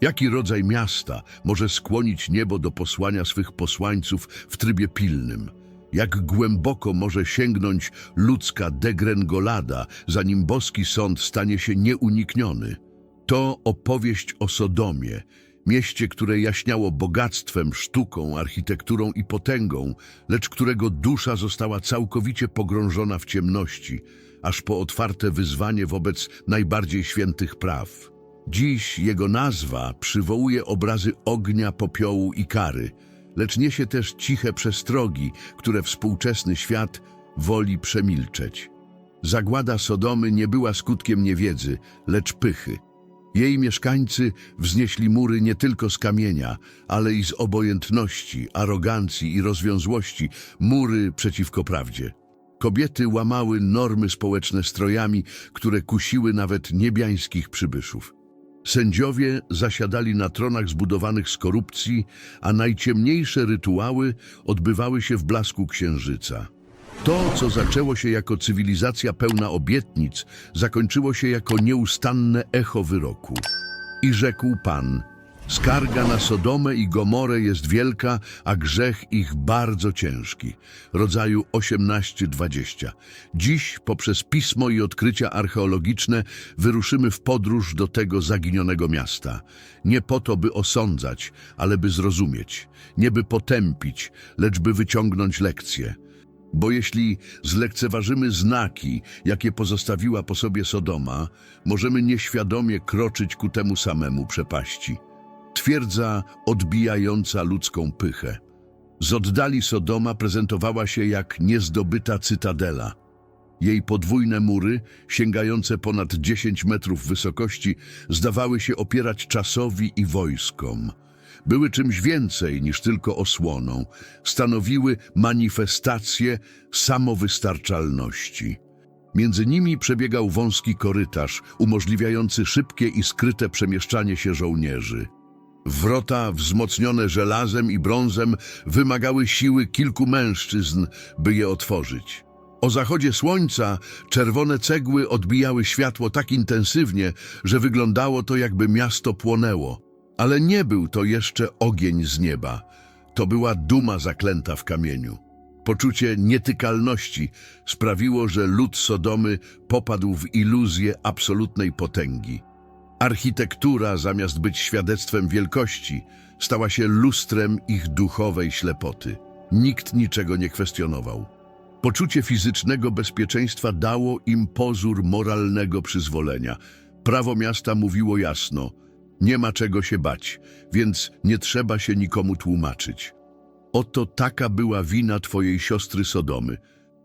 Jaki rodzaj miasta może skłonić niebo do posłania swych posłańców w trybie pilnym? Jak głęboko może sięgnąć ludzka degrengolada, zanim boski sąd stanie się nieunikniony? To opowieść o Sodomie, mieście, które jaśniało bogactwem, sztuką, architekturą i potęgą, lecz którego dusza została całkowicie pogrążona w ciemności, aż po otwarte wyzwanie wobec najbardziej świętych praw. Dziś jego nazwa przywołuje obrazy ognia, popiołu i kary, lecz niesie też ciche przestrogi, które współczesny świat woli przemilczeć. Zagłada Sodomy nie była skutkiem niewiedzy, lecz pychy. Jej mieszkańcy wznieśli mury nie tylko z kamienia, ale i z obojętności, arogancji i rozwiązłości, mury przeciwko prawdzie. Kobiety łamały normy społeczne strojami, które kusiły nawet niebiańskich przybyszów. Sędziowie zasiadali na tronach zbudowanych z korupcji, a najciemniejsze rytuały odbywały się w blasku księżyca. To, co zaczęło się jako cywilizacja pełna obietnic, zakończyło się jako nieustanne echo wyroku. I rzekł Pan, skarga na Sodomę i Gomorę jest wielka, a grzech ich bardzo ciężki. Rodzaju 18-20. Dziś, poprzez pismo i odkrycia archeologiczne, wyruszymy w podróż do tego zaginionego miasta. Nie po to, by osądzać, ale by zrozumieć. Nie by potępić, lecz by wyciągnąć lekcje. Bo jeśli zlekceważymy znaki, jakie pozostawiła po sobie Sodoma, możemy nieświadomie kroczyć ku temu samemu przepaści. Twierdza odbijająca ludzką pychę. Z oddali Sodoma prezentowała się jak niezdobyta cytadela. Jej podwójne mury, sięgające ponad 10 metrów wysokości, zdawały się opierać czasowi i wojskom. Były czymś więcej niż tylko osłoną, stanowiły manifestację samowystarczalności. Między nimi przebiegał wąski korytarz, umożliwiający szybkie i skryte przemieszczanie się żołnierzy. Wrota, wzmocnione żelazem i brązem, wymagały siły kilku mężczyzn, by je otworzyć. O zachodzie słońca czerwone cegły odbijały światło tak intensywnie, że wyglądało to, jakby miasto płonęło. Ale nie był to jeszcze ogień z nieba. To była duma zaklęta w kamieniu. Poczucie nietykalności sprawiło, że lud Sodomy popadł w iluzję absolutnej potęgi. Architektura, zamiast być świadectwem wielkości, stała się lustrem ich duchowej ślepoty. Nikt niczego nie kwestionował. Poczucie fizycznego bezpieczeństwa dało im pozór moralnego przyzwolenia. Prawo miasta mówiło jasno: nie ma czego się bać, więc nie trzeba się nikomu tłumaczyć. Oto taka była wina twojej siostry Sodomy.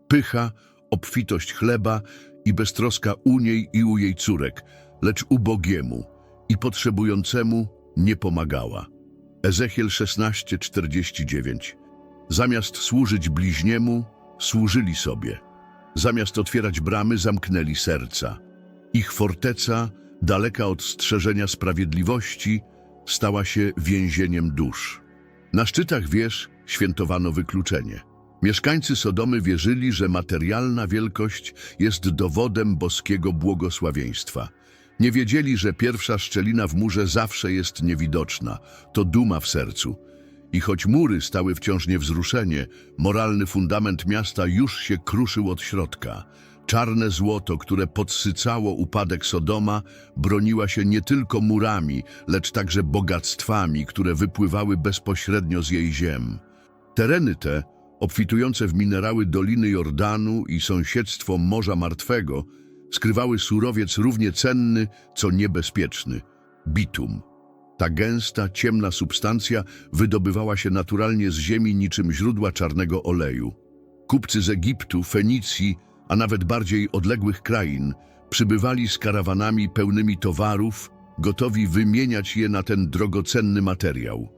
Pycha, obfitość chleba i beztroska u niej i u jej córek, lecz ubogiemu i potrzebującemu nie pomagała. Ezechiel 16:49 Zamiast służyć bliźniemu, służyli sobie. Zamiast otwierać bramy, zamknęli serca. Ich forteca, daleka od strzeżenia sprawiedliwości, stała się więzieniem dusz. Na szczytach wież świętowano wykluczenie. Mieszkańcy Sodomy wierzyli, że materialna wielkość jest dowodem boskiego błogosławieństwa. Nie wiedzieli, że pierwsza szczelina w murze zawsze jest niewidoczna. To duma w sercu. I choć mury stały wciąż niewzruszenie, moralny fundament miasta już się kruszył od środka. Czarne złoto, które podsycało upadek Sodoma, broniła się nie tylko murami, lecz także bogactwami, które wypływały bezpośrednio z jej ziem. Tereny te, obfitujące w minerały Doliny Jordanu i sąsiedztwo Morza Martwego, skrywały surowiec równie cenny, co niebezpieczny – bitum. Ta gęsta, ciemna substancja wydobywała się naturalnie z ziemi niczym źródła czarnego oleju. Kupcy z Egiptu, Fenicji, a nawet bardziej odległych krain przybywali z karawanami pełnymi towarów, gotowi wymieniać je na ten drogocenny materiał.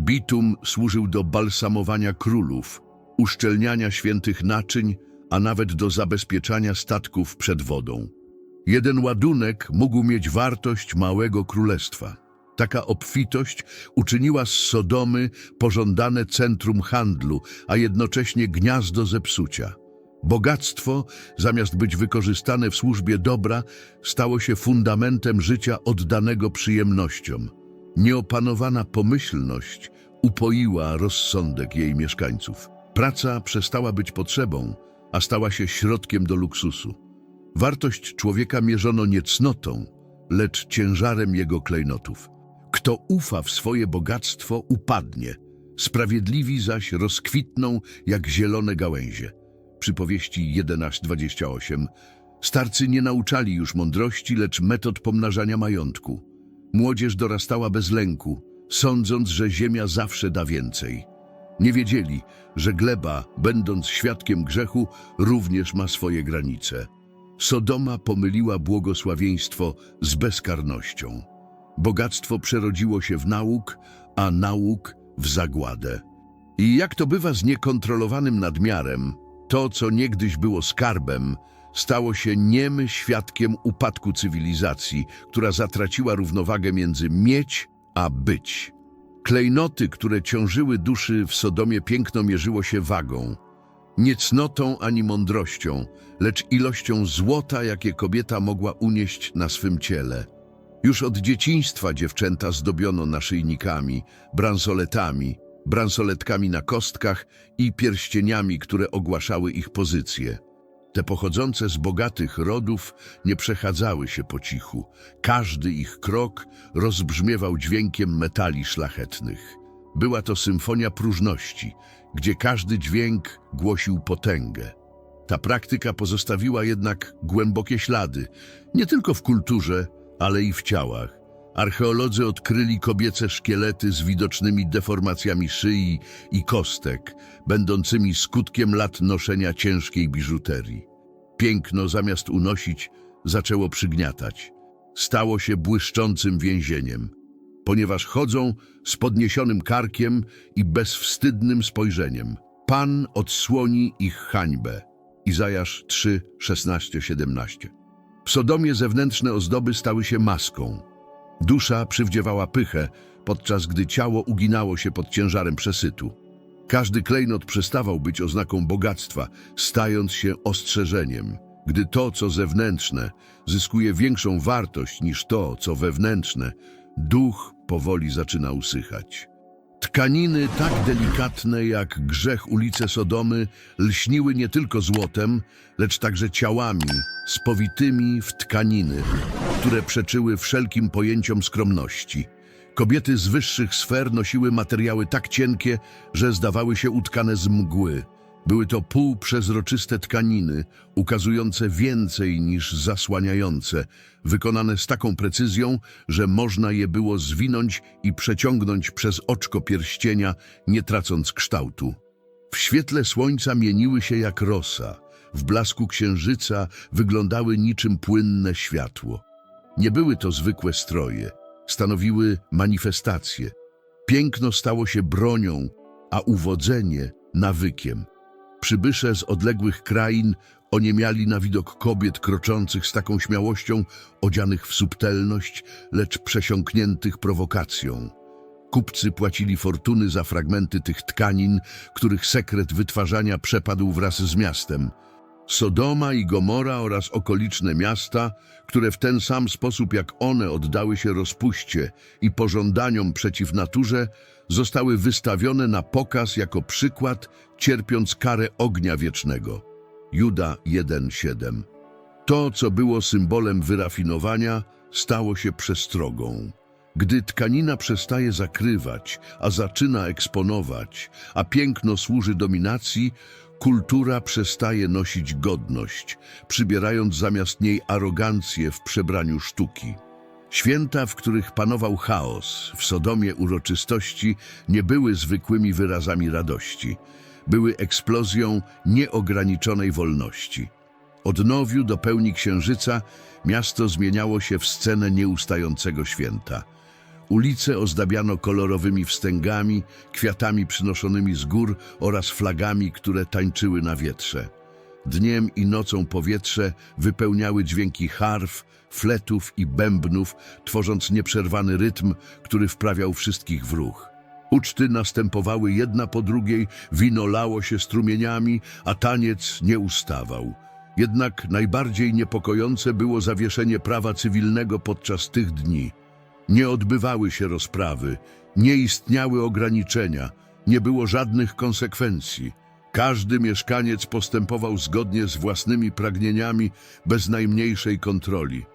Bitum służył do balsamowania królów, uszczelniania świętych naczyń, a nawet do zabezpieczania statków przed wodą. Jeden ładunek mógł mieć wartość małego królestwa. Taka obfitość uczyniła z Sodomy pożądane centrum handlu, a jednocześnie gniazdo zepsucia. Bogactwo, zamiast być wykorzystane w służbie dobra, stało się fundamentem życia oddanego przyjemnościom. Nieopanowana pomyślność upoiła rozsądek jej mieszkańców. Praca przestała być potrzebą, a stała się środkiem do luksusu. Wartość człowieka mierzono nie cnotą, lecz ciężarem jego klejnotów. Kto ufa w swoje bogactwo, upadnie, sprawiedliwi zaś rozkwitną jak zielone gałęzie. Przypowieści 11:28. Starcy nie nauczali już mądrości, lecz metod pomnażania majątku. Młodzież dorastała bez lęku, sądząc, że ziemia zawsze da więcej. Nie wiedzieli, że gleba, będąc świadkiem grzechu, również ma swoje granice. Sodoma pomyliła błogosławieństwo z bezkarnością. Bogactwo przerodziło się w nauk, a nauk w zagładę. I jak to bywa z niekontrolowanym nadmiarem, to, co niegdyś było skarbem, stało się niemy świadkiem upadku cywilizacji, która zatraciła równowagę między mieć a być. Klejnoty, które ciążyły duszy w Sodomie, piękno mierzyło się wagą. Nie cnotą ani mądrością, lecz ilością złota, jakie kobieta mogła unieść na swym ciele. Już od dzieciństwa dziewczęta zdobiono naszyjnikami, bransoletami, bransoletkami na kostkach i pierścieniami, które ogłaszały ich pozycję. Te pochodzące z bogatych rodów nie przechadzały się po cichu. Każdy ich krok rozbrzmiewał dźwiękiem metali szlachetnych. Była to symfonia próżności, gdzie każdy dźwięk głosił potęgę. Ta praktyka pozostawiła jednak głębokie ślady, nie tylko w kulturze, ale i w ciałach. Archeolodzy odkryli kobiece szkielety z widocznymi deformacjami szyi i kostek, będącymi skutkiem lat noszenia ciężkiej biżuterii. Piękno zamiast unosić, zaczęło przygniatać. Stało się błyszczącym więzieniem, ponieważ chodzą z podniesionym karkiem i bezwstydnym spojrzeniem. Pan odsłoni ich hańbę. Izajasz 3, 16, 17. W Sodomie zewnętrzne ozdoby stały się maską. Dusza przywdziewała pychę, podczas gdy ciało uginało się pod ciężarem przesytu. Każdy klejnot przestawał być oznaką bogactwa, stając się ostrzeżeniem. Gdy to, co zewnętrzne, zyskuje większą wartość niż to, co wewnętrzne, duch powoli zaczyna usychać. Tkaniny tak delikatne jak grzech ulice Sodomy lśniły nie tylko złotem, lecz także ciałami spowitymi w tkaniny, które przeczyły wszelkim pojęciom skromności. Kobiety z wyższych sfer nosiły materiały tak cienkie, że zdawały się utkane z mgły. Były to półprzezroczyste tkaniny, ukazujące więcej niż zasłaniające, wykonane z taką precyzją, że można je było zwinąć i przeciągnąć przez oczko pierścienia, nie tracąc kształtu. W świetle słońca mieniły się jak rosa, w blasku księżyca wyglądały niczym płynne światło. Nie były to zwykłe stroje, stanowiły manifestacje. Piękno stało się bronią, a uwodzenie nawykiem. Przybysze z odległych krain oniemiali na widok kobiet kroczących z taką śmiałością, odzianych w subtelność, lecz przesiąkniętych prowokacją. Kupcy płacili fortuny za fragmenty tych tkanin, których sekret wytwarzania przepadł wraz z miastem. Sodoma i Gomora oraz okoliczne miasta, które w ten sam sposób jak one oddały się rozpuście i pożądaniom przeciw naturze, zostały wystawione na pokaz jako przykład, cierpiąc karę ognia wiecznego. Juda 1:7. To, co było symbolem wyrafinowania, stało się przestrogą. Gdy tkanina przestaje zakrywać, a zaczyna eksponować, a piękno służy dominacji, kultura przestaje nosić godność, przybierając zamiast niej arogancję w przebraniu sztuki. Święta, w których panował chaos, w Sodomie uroczystości, nie były zwykłymi wyrazami radości. Były eksplozją nieograniczonej wolności. Od nowiu do pełni księżyca miasto zmieniało się w scenę nieustającego święta. Ulice ozdabiano kolorowymi wstęgami, kwiatami przynoszonymi z gór oraz flagami, które tańczyły na wietrze. Dniem i nocą powietrze wypełniały dźwięki harf, fletów i bębnów, tworząc nieprzerwany rytm, który wprawiał wszystkich w ruch. Uczty następowały jedna po drugiej, wino lało się strumieniami, a taniec nie ustawał. Jednak najbardziej niepokojące było zawieszenie prawa cywilnego podczas tych dni. Nie odbywały się rozprawy, nie istniały ograniczenia, nie było żadnych konsekwencji. Każdy mieszkaniec postępował zgodnie z własnymi pragnieniami, bez najmniejszej kontroli.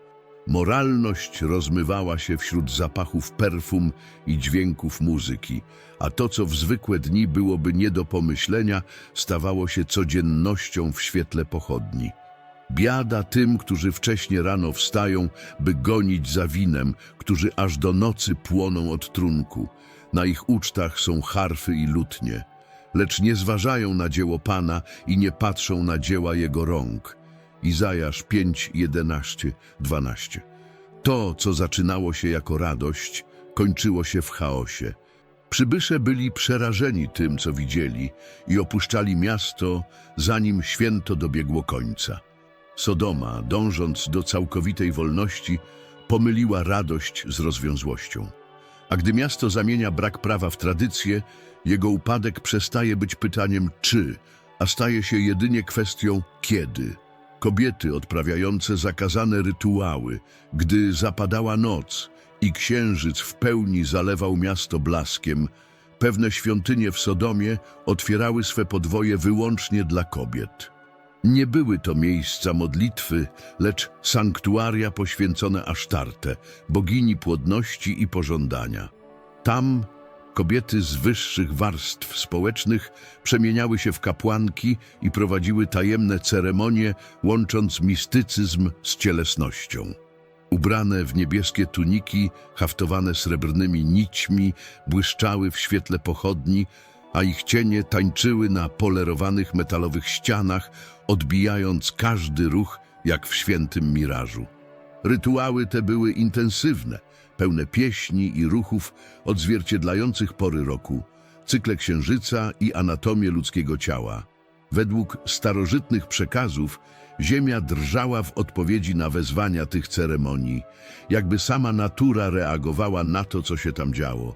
Moralność rozmywała się wśród zapachów perfum i dźwięków muzyki, a to, co w zwykłe dni byłoby nie do pomyślenia, stawało się codziennością w świetle pochodni. Biada tym, którzy wcześnie rano wstają, by gonić za winem, którzy aż do nocy płoną od trunku. Na ich ucztach są harfy i lutnie, lecz nie zważają na dzieło Pana i nie patrzą na dzieła Jego rąk. Izajasz 5, 11, 12. To, co zaczynało się jako radość, kończyło się w chaosie. Przybysze byli przerażeni tym, co widzieli i opuszczali miasto, zanim święto dobiegło końca. Sodoma, dążąc do całkowitej wolności, pomyliła radość z rozwiązłością. A gdy miasto zamienia brak prawa w tradycję, jego upadek przestaje być pytaniem czy, a staje się jedynie kwestią kiedy. Kobiety odprawiające zakazane rytuały, gdy zapadała noc i księżyc w pełni zalewał miasto blaskiem, pewne świątynie w Sodomie otwierały swe podwoje wyłącznie dla kobiet. Nie były to miejsca modlitwy, lecz sanktuaria poświęcone Asztarte, bogini płodności i pożądania. Tam kobiety z wyższych warstw społecznych przemieniały się w kapłanki i prowadziły tajemne ceremonie, łącząc mistycyzm z cielesnością. Ubrane w niebieskie tuniki, haftowane srebrnymi nićmi, błyszczały w świetle pochodni, a ich cienie tańczyły na polerowanych metalowych ścianach, odbijając każdy ruch jak w świętym mirażu. Rytuały te były intensywne, pełne pieśni i ruchów odzwierciedlających pory roku, cykle księżyca i anatomię ludzkiego ciała. Według starożytnych przekazów ziemia drżała w odpowiedzi na wezwania tych ceremonii, jakby sama natura reagowała na to, co się tam działo.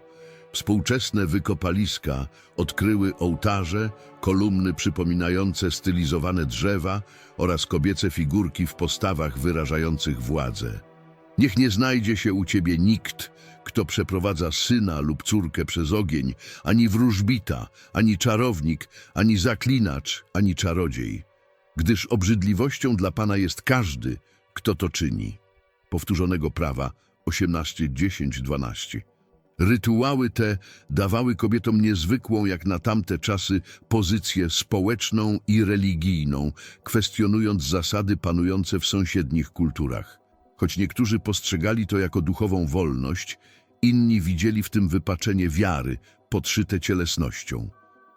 Współczesne wykopaliska odkryły ołtarze, kolumny przypominające stylizowane drzewa oraz kobiece figurki w postawach wyrażających władzę. Niech nie znajdzie się u ciebie nikt, kto przeprowadza syna lub córkę przez ogień, ani wróżbita, ani czarownik, ani zaklinacz, ani czarodziej, gdyż obrzydliwością dla Pana jest każdy, kto to czyni. Powtórzonego prawa 18, 10, 12. Rytuały te dawały kobietom niezwykłą jak na tamte czasy pozycję społeczną i religijną, kwestionując zasady panujące w sąsiednich kulturach. Choć niektórzy postrzegali to jako duchową wolność, inni widzieli w tym wypaczenie wiary, podszyte cielesnością.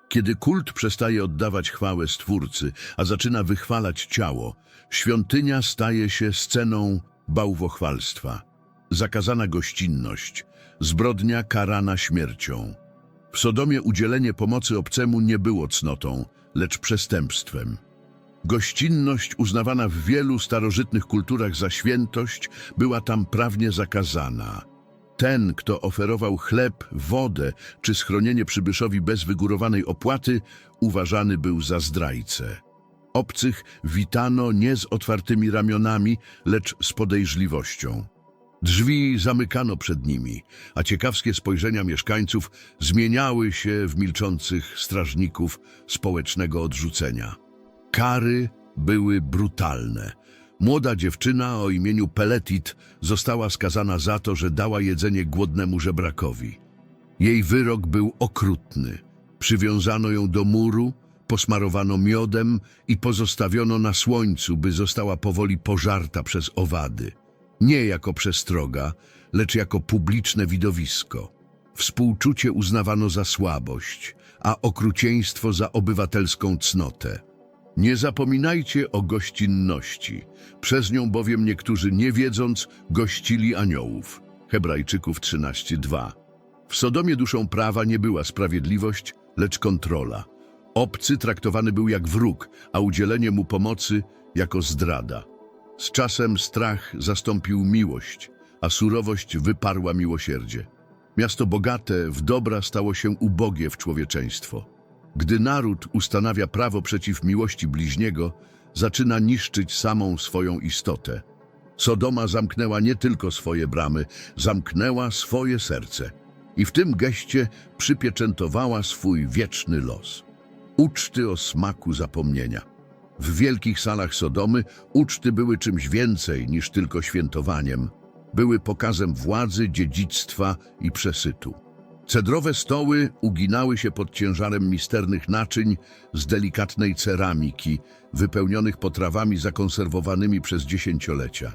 Kiedy kult przestaje oddawać chwałę Stwórcy, a zaczyna wychwalać ciało, świątynia staje się sceną bałwochwalstwa. Zakazana gościnność, zbrodnia karana śmiercią. W Sodomie udzielenie pomocy obcemu nie było cnotą, lecz przestępstwem. Gościnność uznawana w wielu starożytnych kulturach za świętość była tam prawnie zakazana. Ten, kto oferował chleb, wodę czy schronienie przybyszowi bez wygórowanej opłaty, uważany był za zdrajcę. Obcych witano nie z otwartymi ramionami, lecz z podejrzliwością. Drzwi zamykano przed nimi, a ciekawskie spojrzenia mieszkańców zmieniały się w milczących strażników społecznego odrzucenia. Kary były brutalne. Młoda dziewczyna o imieniu Peletit została skazana za to, że dała jedzenie głodnemu żebrakowi. Jej wyrok był okrutny. Przywiązano ją do muru, posmarowano miodem i pozostawiono na słońcu, by została powoli pożarta przez owady. Nie jako przestroga, lecz jako publiczne widowisko. Współczucie uznawano za słabość, a okrucieństwo za obywatelską cnotę. Nie zapominajcie o gościnności, przez nią bowiem niektórzy nie wiedząc gościli aniołów. Hebrajczyków 13:2. W Sodomie duszą prawa nie była sprawiedliwość, lecz kontrola. Obcy traktowany był jak wróg, a udzielenie mu pomocy jako zdrada. Z czasem strach zastąpił miłość, a surowość wyparła miłosierdzie. Miasto bogate w dobra stało się ubogie w człowieczeństwo. Gdy naród ustanawia prawo przeciw miłości bliźniego, zaczyna niszczyć samą swoją istotę. Sodoma zamknęła nie tylko swoje bramy, zamknęła swoje serce i w tym geście przypieczętowała swój wieczny los. Uczty o smaku zapomnienia. W wielkich salach Sodomy uczty były czymś więcej niż tylko świętowaniem. Były pokazem władzy, dziedzictwa i przesytu. Cedrowe stoły uginały się pod ciężarem misternych naczyń z delikatnej ceramiki, wypełnionych potrawami zakonserwowanymi przez dziesięciolecia.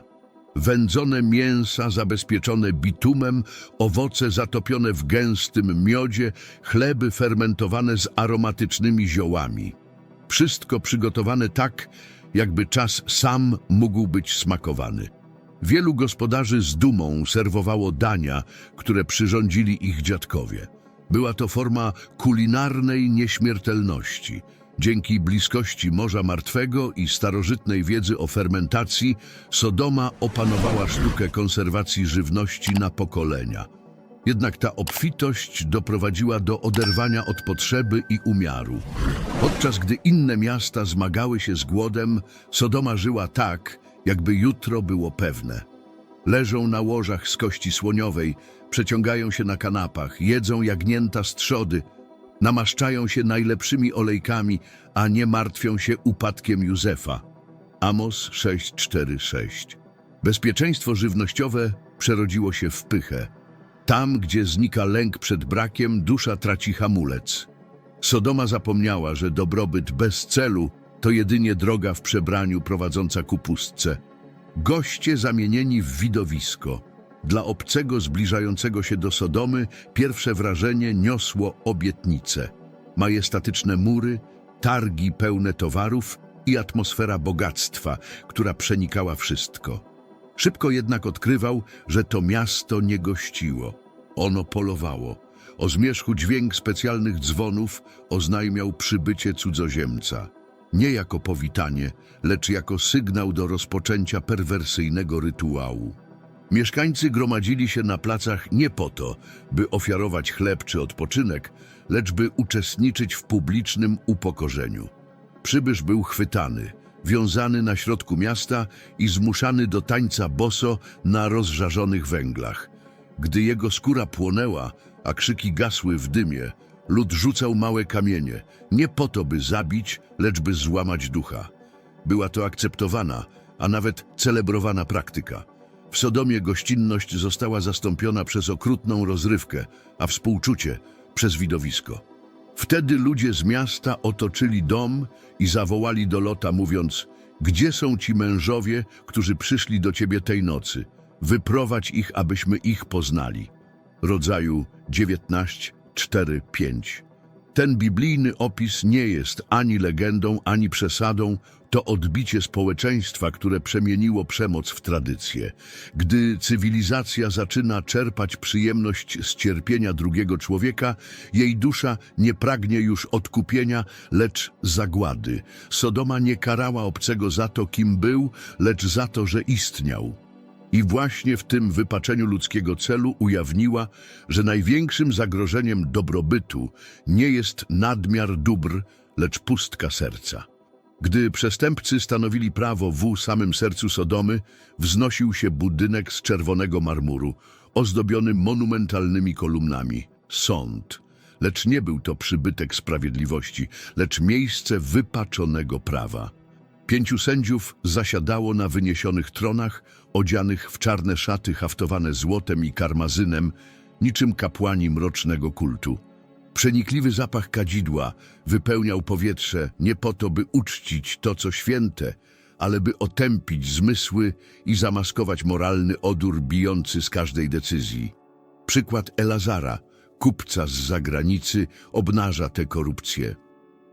Wędzone mięsa zabezpieczone bitumem, owoce zatopione w gęstym miodzie, chleby fermentowane z aromatycznymi ziołami. Wszystko przygotowane tak, jakby czas sam mógł być smakowany. Wielu gospodarzy z dumą serwowało dania, które przyrządzili ich dziadkowie. Była to forma kulinarnej nieśmiertelności. Dzięki bliskości Morza Martwego i starożytnej wiedzy o fermentacji, Sodoma opanowała sztukę konserwacji żywności na pokolenia. Jednak ta obfitość doprowadziła do oderwania od potrzeby i umiaru. Podczas gdy inne miasta zmagały się z głodem, Sodoma żyła tak, jakby jutro było pewne. Leżą na łożach z kości słoniowej, przeciągają się na kanapach, jedzą jagnięta z trzody, namaszczają się najlepszymi olejkami, a nie martwią się upadkiem Józefa. Amos 6:4-6. Bezpieczeństwo żywnościowe przerodziło się w pychę. Tam, gdzie znika lęk przed brakiem, dusza traci hamulec. Sodoma zapomniała, że dobrobyt bez celu to jedynie droga w przebraniu prowadząca ku pustce. Goście zamienieni w widowisko. Dla obcego zbliżającego się do Sodomy pierwsze wrażenie niosło obietnicę. Majestatyczne mury, targi pełne towarów i atmosfera bogactwa, która przenikała wszystko. Szybko jednak odkrywał, że to miasto nie gościło. Ono polowało. O zmierzchu dźwięk specjalnych dzwonów oznajmiał przybycie cudzoziemca. Nie jako powitanie, lecz jako sygnał do rozpoczęcia perwersyjnego rytuału. Mieszkańcy gromadzili się na placach nie po to, by ofiarować chleb czy odpoczynek, lecz by uczestniczyć w publicznym upokorzeniu. Przybysz był chwytany, wiązany na środku miasta i zmuszany do tańca boso na rozżarzonych węglach. Gdy jego skóra płonęła, a krzyki gasły w dymie, lud rzucał małe kamienie, nie po to, by zabić, lecz by złamać ducha. Była to akceptowana, a nawet celebrowana praktyka. W Sodomie gościnność została zastąpiona przez okrutną rozrywkę, a współczucie przez widowisko. Wtedy ludzie z miasta otoczyli dom i zawołali do Lota, mówiąc: Gdzie są ci mężowie, którzy przyszli do ciebie tej nocy? Wyprowadź ich, abyśmy ich poznali. Rodzaju 19, 4, 5. Ten biblijny opis nie jest ani legendą, ani przesadą, to odbicie społeczeństwa, które przemieniło przemoc w tradycję. Gdy cywilizacja zaczyna czerpać przyjemność z cierpienia drugiego człowieka, jej dusza nie pragnie już odkupienia, lecz zagłady. Sodoma nie karała obcego za to, kim był, lecz za to, że istniał. I właśnie w tym wypaczeniu ludzkiego celu ujawniła, że największym zagrożeniem dobrobytu nie jest nadmiar dóbr, lecz pustka serca. Gdy przestępcy stanowili prawo w samym sercu Sodomy, wznosił się budynek z czerwonego marmuru, ozdobiony monumentalnymi kolumnami. Sąd. Lecz nie był to przybytek sprawiedliwości, lecz miejsce wypaczonego prawa. Pięciu sędziów zasiadało na wyniesionych tronach, odzianych w czarne szaty haftowane złotem i karmazynem, niczym kapłani mrocznego kultu. Przenikliwy zapach kadzidła wypełniał powietrze nie po to, by uczcić to, co święte, ale by otępić zmysły i zamaskować moralny odór bijący z każdej decyzji. Przykład Elazara, kupca z zagranicy, obnaża tę korupcję.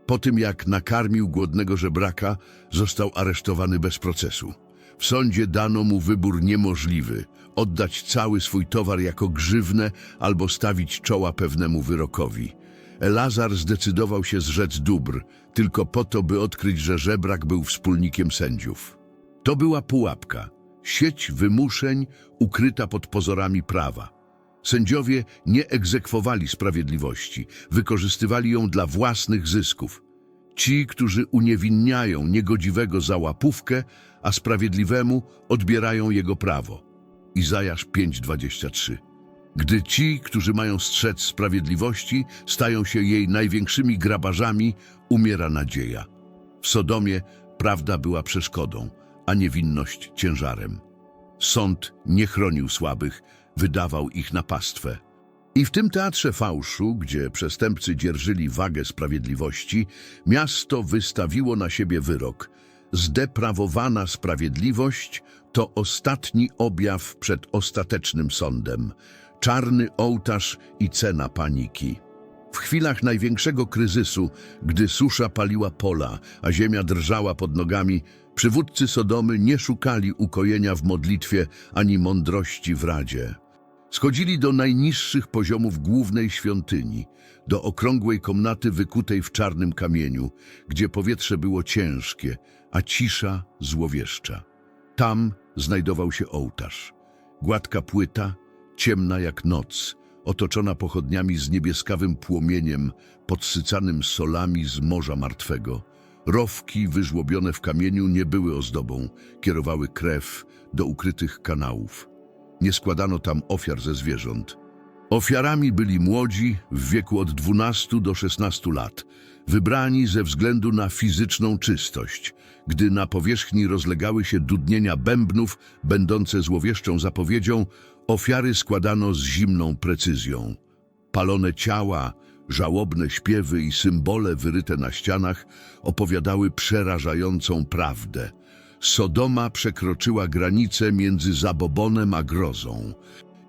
Po tym jak nakarmił głodnego żebraka, został aresztowany bez procesu. W sądzie dano mu wybór niemożliwy: oddać cały swój towar jako grzywnę albo stawić czoła pewnemu wyrokowi. Elazar zdecydował się zrzec dóbr, tylko po to, by odkryć, że żebrak był wspólnikiem sędziów. To była pułapka, sieć wymuszeń ukryta pod pozorami prawa. Sędziowie nie egzekwowali sprawiedliwości, wykorzystywali ją dla własnych zysków. Ci, którzy uniewinniają niegodziwego za łapówkę, a sprawiedliwemu odbierają jego prawo. Izajasz 5:23. Gdy ci, którzy mają strzec sprawiedliwości, stają się jej największymi grabarzami, umiera nadzieja. W Sodomie prawda była przeszkodą, a niewinność ciężarem. Sąd nie chronił słabych, wydawał ich na pastwę. I w tym teatrze fałszu, gdzie przestępcy dzierżyli wagę sprawiedliwości, miasto wystawiło na siebie wyrok. Zdeprawowana sprawiedliwość to ostatni objaw przed ostatecznym sądem. Czarny ołtarz i cena paniki. W chwilach największego kryzysu, gdy susza paliła pola, a ziemia drżała pod nogami, przywódcy Sodomy nie szukali ukojenia w modlitwie ani mądrości w radzie. Schodzili do najniższych poziomów głównej świątyni, do okrągłej komnaty wykutej w czarnym kamieniu, gdzie powietrze było ciężkie, a cisza złowieszcza. Tam znajdował się ołtarz. Gładka płyta, ciemna jak noc, otoczona pochodniami z niebieskawym płomieniem, podsycanym solami z Morza Martwego. Rowki wyżłobione w kamieniu nie były ozdobą, kierowały krew do ukrytych kanałów. Nie składano tam ofiar ze zwierząt. Ofiarami byli młodzi w wieku od 12 do 16 lat, wybrani ze względu na fizyczną czystość, gdy na powierzchni rozlegały się dudnienia bębnów, będące złowieszczą zapowiedzią, ofiary składano z zimną precyzją. Palone ciała, żałobne śpiewy i symbole wyryte na ścianach opowiadały przerażającą prawdę. Sodoma przekroczyła granicę między zabobonem a grozą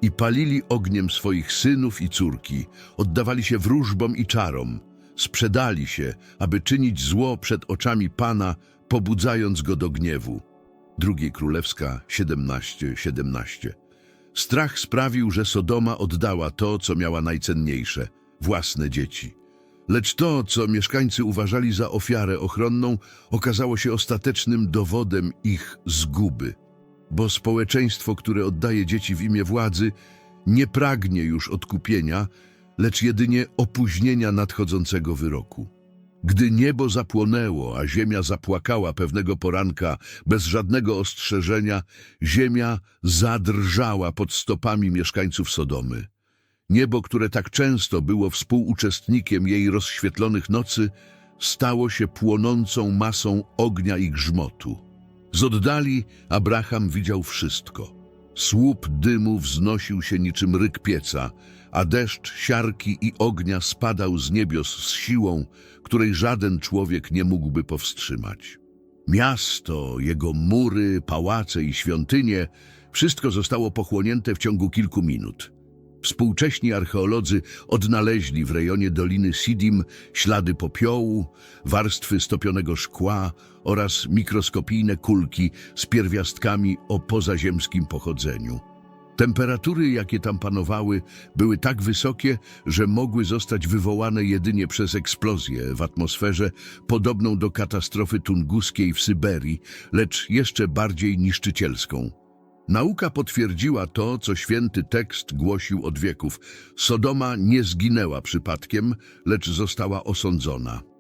i palili ogniem swoich synów i córki, oddawali się wróżbom i czarom, sprzedali się, aby czynić zło przed oczami Pana, pobudzając go do gniewu. Drugiej Królewska 17:17. 17. Strach sprawił, że Sodoma oddała to, co miała najcenniejsze własne dzieci. Lecz to, co mieszkańcy uważali za ofiarę ochronną, okazało się ostatecznym dowodem ich zguby. Bo społeczeństwo, które oddaje dzieci w imię władzy, nie pragnie już odkupienia, lecz jedynie opóźnienia nadchodzącego wyroku. Gdy niebo zapłonęło, a ziemia zapłakała pewnego poranka bez żadnego ostrzeżenia, ziemia zadrżała pod stopami mieszkańców Sodomy. Niebo, które tak często było współuczestnikiem jej rozświetlonych nocy, stało się płonącą masą ognia i grzmotu. Z oddali Abraham widział wszystko. Słup dymu wznosił się niczym ryk pieca, a deszcz siarki i ognia spadał z niebios z siłą, której żaden człowiek nie mógłby powstrzymać. Miasto, jego mury, pałace i świątynie, wszystko zostało pochłonięte w ciągu kilku minut. Współcześni archeolodzy odnaleźli w rejonie Doliny Sidim ślady popiołu, warstwy stopionego szkła oraz mikroskopijne kulki z pierwiastkami o pozaziemskim pochodzeniu. Temperatury, jakie tam panowały, były tak wysokie, że mogły zostać wywołane jedynie przez eksplozję w atmosferze podobną do katastrofy tunguskiej w Syberii, lecz jeszcze bardziej niszczycielską. Nauka potwierdziła to, co święty tekst głosił od wieków. Sodoma nie zginęła przypadkiem, lecz została osądzona.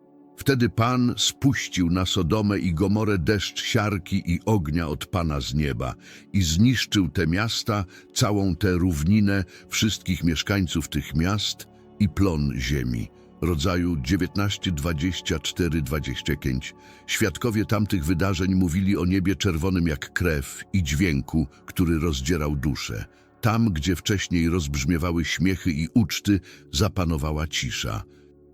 Wtedy Pan spuścił na Sodomę i Gomorę deszcz siarki i ognia od Pana z nieba i zniszczył te miasta, całą tę równinę, wszystkich mieszkańców tych miast i plon ziemi rodzaju 19, 24, 25. Świadkowie tamtych wydarzeń mówili o niebie czerwonym jak krew i dźwięku, który rozdzierał duszę. Tam, gdzie wcześniej rozbrzmiewały śmiechy i uczty, zapanowała cisza.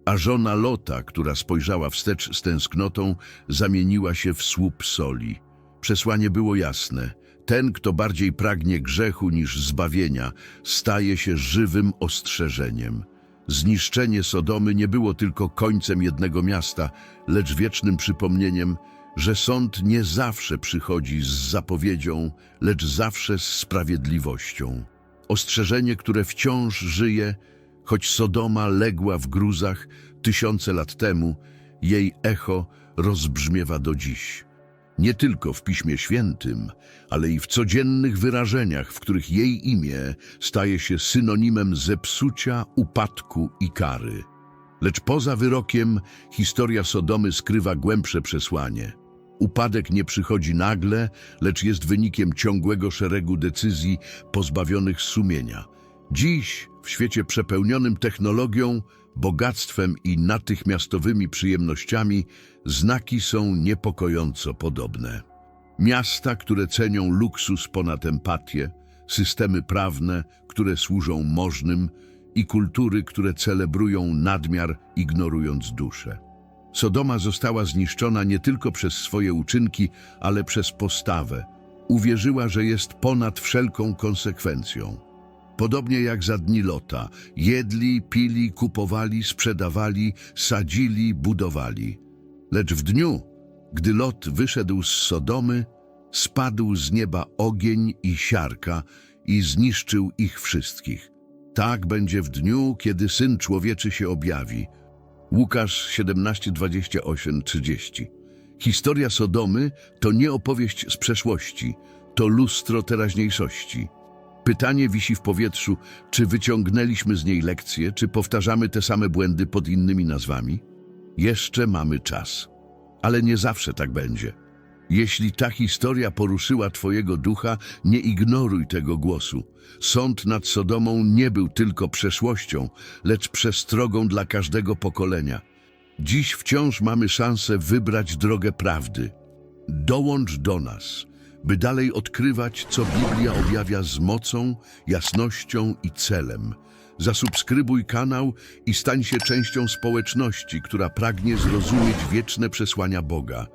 A żona Lota, która spojrzała wstecz z tęsknotą, zamieniła się w słup soli. Przesłanie było jasne. Ten, kto bardziej pragnie grzechu niż zbawienia, staje się żywym ostrzeżeniem. Zniszczenie Sodomy nie było tylko końcem jednego miasta, lecz wiecznym przypomnieniem, że sąd nie zawsze przychodzi z zapowiedzią, lecz zawsze z sprawiedliwością. Ostrzeżenie, które wciąż żyje, choć Sodoma legła w gruzach tysiące lat temu, jej echo rozbrzmiewa do dziś nie tylko w Piśmie Świętym, ale i w codziennych wyrażeniach, w których jej imię staje się synonimem zepsucia, upadku i kary. Lecz poza wyrokiem historia Sodomy skrywa głębsze przesłanie. Upadek nie przychodzi nagle, lecz jest wynikiem ciągłego szeregu decyzji pozbawionych sumienia. Dziś, w świecie przepełnionym technologią, bogactwem i natychmiastowymi przyjemnościami, znaki są niepokojąco podobne. Miasta, które cenią luksus ponad empatię, systemy prawne, które służą możnym i kultury, które celebrują nadmiar, ignorując duszę. Sodoma została zniszczona nie tylko przez swoje uczynki, ale przez postawę. Uwierzyła, że jest ponad wszelką konsekwencją. Podobnie jak za dni Lota, jedli, pili, kupowali, sprzedawali, sadzili, budowali. Lecz w dniu, gdy Lot wyszedł z Sodomy, spadł z nieba ogień i siarka i zniszczył ich wszystkich. Tak będzie w dniu, kiedy Syn Człowieczy się objawi. Łukasz 17, 28, 30. Historia Sodomy to nie opowieść z przeszłości, to lustro teraźniejszości. Pytanie wisi w powietrzu, czy wyciągnęliśmy z niej lekcje, czy powtarzamy te same błędy pod innymi nazwami? Jeszcze mamy czas. Ale nie zawsze tak będzie. Jeśli ta historia poruszyła Twojego ducha, nie ignoruj tego głosu. Sąd nad Sodomą nie był tylko przeszłością, lecz przestrogą dla każdego pokolenia. Dziś wciąż mamy szansę wybrać drogę prawdy. Dołącz do nas, by dalej odkrywać, co Biblia objawia z mocą, jasnością i celem. Zasubskrybuj kanał i stań się częścią społeczności, która pragnie zrozumieć wieczne przesłania Boga.